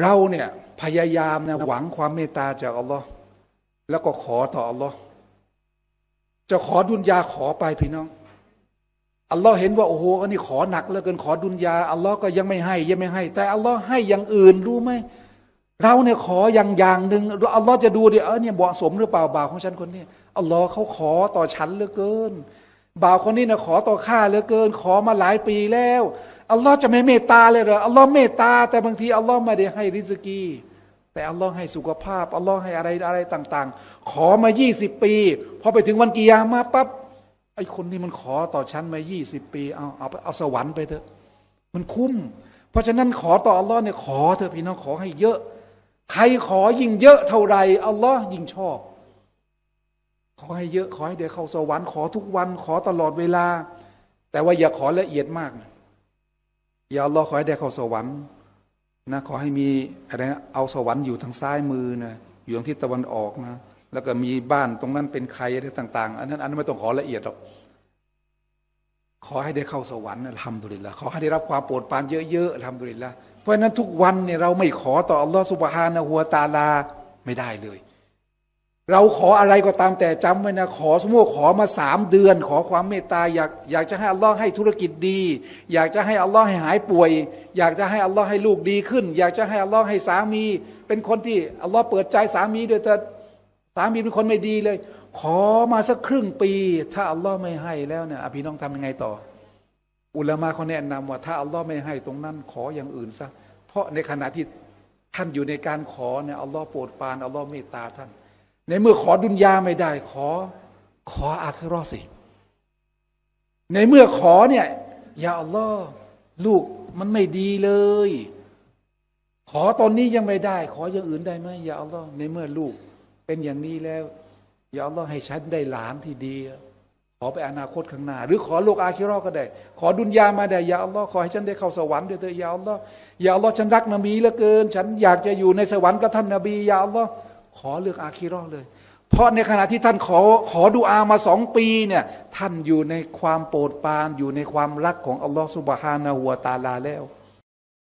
เราเนี่ยพยายามนะหวังความเมตตาจากอัลลอฮ์แล้วก็ขอต่ออัลลอฮ์จะขอดุนยาขอไปพี่น้องอัลลอฮ์เห็นว่าโอ้โหอันนี้ขอหนักเหลือเกินขอดุนยาอัลลอฮ์ก็ยังไม่ให้ยังไม่ให้ แต่อัลลอฮ์ให้อย่างอื่นรู้ไหมเราเนี่ยขออย่างอย่างหนึ่งอัลลอฮ์จะดูดิเออเนี่ยเหมาะสมหรือเปล่าบ่าวของฉันคนนี้อัลลอฮ์เขาขอต่อฉันเหลือเกิน บ่าวคนนี้นี่ยขอต่อข้าเหลือเกิน ขอมาหลายปีแล้วอัลลอฮ์จะไม่เมตตาเลยเหรออัลลอฮ์เมตตา แต่บางทีอัลลอฮ์ไม่ได้ให้ริสกี แต่อัลลอฮ์ให้สุขภาพอัลลอฮ์ให้อะไรอะไรต่าง ๆ ขอมา 20 ปีพอไปถึงวันกิยามาปั๊บไอ้คนนี้มันขอต่อฉันมา 20 ปีเอาเอาเอาสวรรค์ไปเถอะ มันคุ้ม เพราะฉะนั้นขอต่ออัลลอฮ์เนี่ยขอเถอะพี่น้องขอให้เยอะ ใครขอยิ่งเยอะเท่าไรอัลลอฮ์ยิ่งชอบ ขอให้เยอะขอให้ได้เข้าสวรรค์ขอทุกวันขอตลอดเวลา แต่ว่าอย่าขอละเอียดมากนะอย่าอัลอขอให้ได้เข้าสวรรค์นะขอให้มีอะไรนะเอาสวรรค์อยู่ทางซ้ายมือนะอยู่ทางทิศตะวันออกนะแล้วก็มีบ้านตรงนั้นเป็นใครอะไรต่าง ๆ อันนั้นอันนั้นไม่ต้องขอละเอียดหรอกขอให้ได้เข้าสวรรค์อัลฮัมดุลิลละขอให้ได้รับความโปรดปรานเยอะๆอัลฮัมดุลิลละเพราะฉะนั้นทุกวันเนี่ยเราไม่ขอต่ออัลลอฮ์สุบฮานะฮัวตาลาไม่ได้เลย เราขออะไรก็ตามแต่จำไว้นะขอสมมติขอมาสามเดือน ขอความเมตตาอยากอยากจะให้อัลลอฮ์ให้ธุรกิจดี อยากจะให้อัลลอฮ์ให้หายป่วย อยากจะให้อัลลอฮ์ให้ลูกดีขึ้น อยากจะให้อัลลอฮ์ให้สามี เป็นคนที่อัลลอฮ์เปิดใจสามีด้วยแต่สามีเป็นคนไม่ดีเลย ขอมาสักครึ่งปี ถ้าอัลลอฮ์ไม่ให้แล้วเนี่ยอะพี่น้องทำยังไงต่อ อุลามะเขาแนะนำว่า ถ้าอัลลอฮ์ไม่ให้ตรงนั้นขออย่างอื่นซะเพราะในขณะที่ท่านอยู่ในการขอเนี่ยอัลลอฮ์โปรดปรานอัลลอฮ์เมตตาท่าน ในเมื่อขอดุนยาไม่ได้ ขอขออาคิราะห์สิ ในเมื่อขอเนี่ยอย่าอัลลอฮ์ลูกมันไม่ดีเลย ขอตอนนี้ยังไม่ได้ ขออย่างอื่นได้ไหมอย่าอัลลอฮ์ในเมื่อลูกเป็นอย่างนี้แล้ว อย่าอัลลอฮ์ให้ฉันได้หลานที่ดี ขอไปอนาคตข้างหน้า หรือขอโลกอาคิราะห์ก็ได้ ขอดุนยามาได้อย่าอัลลอฮ์ขอให้ฉันได้เข้าสวรรค์ด้วยเถอะอย่าอัลลอฮ์อย่าอัลลอฮ์ฉันรักนบีเหลือเกิน ฉันอยากจะอยู่ในสวรรค์กับท่านนบีอย่าอัลลอฮ์ ขอเรื่องอาคีรอเลย เพราะในขณะที่ท่านขอขอดุอามาสองปีเนี่ยท่านอยู่ในความโปรดปรานอยู่ในความรักของอัลลอฮฺสุบฮานาหัวตาลาแล้ว